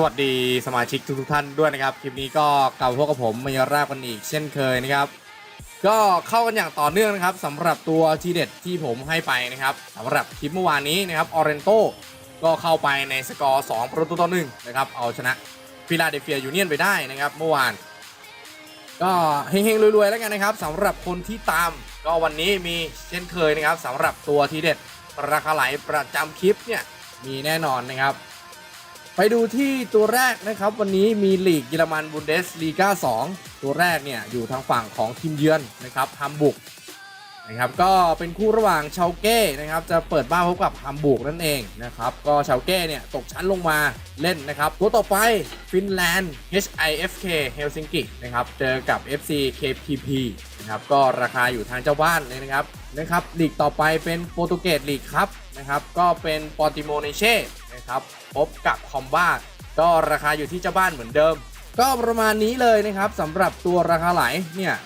สวัสดีสมาชิกทุกๆท่านด้วยนะครับ คลิปนี้ก็กลับพบกับผมมายราบกันอีกเช่นเคยนะครับ ก็เข้ากันอย่างต่อเนื่องนะครับสำหรับตัวทีเด็ดที่ผมให้ไปนะครับสำหรับคลิปเมื่อวานนี้นะครับออเรนโตก็เข้าไปในสกอร์2ประตูต่อหนึ่งนะครับเอาชนะฟิลาเดลเฟียยูเนียนไปได้นะครับ เมื่อวาน ก็เฮงๆรวยๆแล้วกันนะครับสำหรับคนที่ตาม ก็วันนี้มีเช่นเคยนะครับสำหรับตัวทีเด็ดราคาไหลประจำคลิปเนี่ยมีแน่นอนนะครับ ไปดูที่ตัวแรกนะครับ วันนี้มีลีกเยอรมันบุนเดสลีกา2ตัวแรกเนี่ยอยู่ทางฝั่งของทีมเยือนนะครับฮัมบุกนะครับก็เป็นคู่ระหว่างชาวเก้นะครับจะเปิดบ้านพบกับฮัมบุกนั่นเองนะครับก็ชาวเก้เนี่ยตกชั้นลงมาเล่นนะครับตัวต่อไปฟินแลนด์ HIFK เฮลซิงกินะครับเจอกับ FC KPP นะครับก็ราคาอยู่ทางเจ้าบ้านเลยนะครับนะครับลีกต่อไปเป็นโปรตุเกสลีกครับนะครับก็เป็นปอติโมเนเช่ ครับพบกับคอมบ้าก็ราคาอยู่ที่เจ้าบ้านเหมือนเดิม ก็ประมาณนี้เลยนะครับสำหรับตัวราคาไหลเนี่ย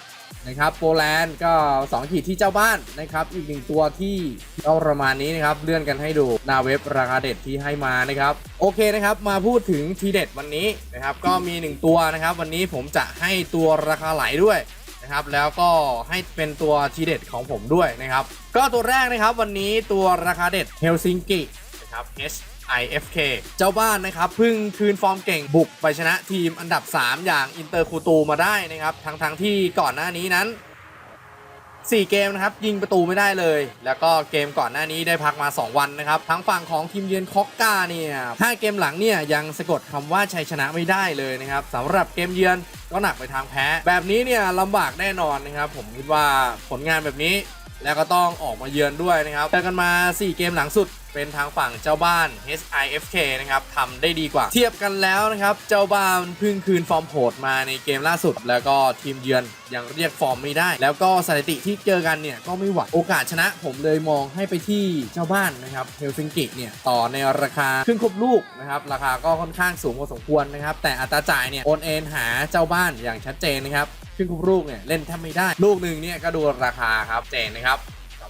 นะครับโปแลนด์ก็ 2 ขีดที่เจ้าบ้านนะครับ อีกหนึ่งตัวที่ก็ประมาณนี้นะครับ เลื่อนกันให้ดูหน้าเว็บราคาเด็ดที่ให้มานะครับ โอเคนะครับ มาพูดถึงทีเด็ดวันนี้นะครับ ก็มี 1 ตัวนะครับ วันนี้ผมจะให้ตัวราคาไหลด้วยนะครับ แล้วก็ให้เป็นตัวทีเด็ดของผมด้วยนะครับ ก็ตัวแรกนะครับวันนี้ตัวราคาเด็ดเฮลซิงกินะครับ H IFK เจ้าบ้านนะครับเพึ่งคืนฟอร์มเก่งบุกไปชนะทีมอันดับ 3 อย่างอินเตอร์คูตูมาได้นะครับทั้งทั้งที่ก่อนหน้านี้นั้น 4 เกมนะครับยิงประตูไม่ได้เลย แล้วก็เกมก่อนหน้านี้ได้พักมา 2 วันนะครับทั้งฝั่งของทีมเยือนคอกกาเนี่ยห้าเกมหลังเนี่ยยังสะกดคำว่าชัยชนะไม่ได้เลยนะครับสำหรับเกมเยือนก็หนักไปทางแพ้ แบบนี้เนี่ยลำบากแน่นอนนะครับผมคิดว่าผลงานแบบนี้ แล้วก็ต้องออกมาเยือนด้วยนะครับเจอกันมา 4 เกมหลังสุดเป็นทางฝั่งเจ้าบ้าน HIFK นะครับทำได้ดีกว่า เทียบกันแล้วนะครับ เจ้าบ้านพึ่งคืนฟอร์มโหดมาในเกมล่าสุด แล้วก็ทีมเยือนยังเรียกฟอร์มไม่ได้ แล้วก็สถิติที่เจอกันเนี่ยก็ไม่หวังโอกาสชนะ ผมเลยมองให้ไปที่เจ้าบ้านนะครับเฮลซิงกิเนี่ยต่อในราคาครึ่งครบลูกนะครับราคาก็ค่อนข้างสูงพอสมควรนะครับแต่อัตราจ่ายเนี่ยโอนเอ็นหาเจ้าบ้านอย่างชัดเจนนะครับ ซึ่งคุลูกเนี่ยเล่นแทบไม่ได้ ลูกหนึ่งเนี่ยก็ดูราคาครับเจนนะครับ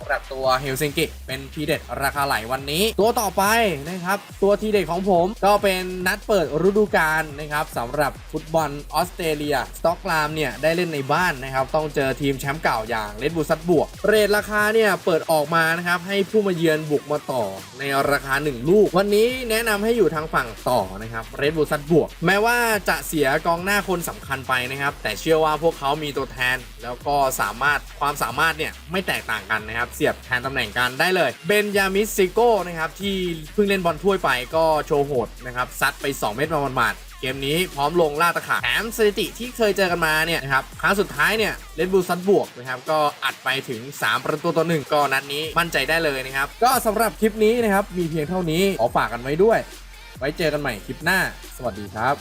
ำหรับตัวเฮลซิงกิเป็นทีเด็ดราคาไหลวันนี้ ตัวต่อไปนะครับ ตัวทีเด็ดของผมก็เป็นนัดเปิดฤดูกาลนะครับสำหรับฟุตบอลออสเตรเลียสต็อกลามเนี่ยได้เล่นในบ้านนะครับ ต้องเจอทีมแชมป์เก่าอย่างเลดบูซัตบวก เรทราคาเนี่ยเปิดออกมานะครับให้ผู้มาเยือนบุกมาต่อในราคา 1 ลูก วันนี้แนะนำให้อยู่ทางฝั่งต่อนะครับเรดบูซัตบวก แม้ว่าจะเสียกองหน้าคนสำคัญไปนะครับแต่เชื่อว่าพวกเขามีตัวแทน แล้วก็สามารถความสามารถเนี่ยไม่แตกต่างกันนะครับเสียบแทนตำแหน่งกันได้เลย เบนยามิสซิโก้นะครับที่เพิ่งเล่นบอลถ้วยไปก็โชว์โหดนะครับซัดไป 2 เม็ดมาหมาดๆเกมนี้พร้อมลงล่าตะขาแถมสถิติที่เคยเจอกันมาเนี่ยนะครับครั้งสุดท้ายเนี่ยเลดบูซัดบวกนะครับก็อัดไปถึง 3 ประตูต่อหนึ่งก็นัดนี้มั่นใจได้เลยนะครับ ก็สำหรับคลิปนี้นะครับมีเพียงเท่านี้ขอฝากกันไว้ด้วย ไว้เจอกันใหม่คลิปหน้า สวัสดีครับ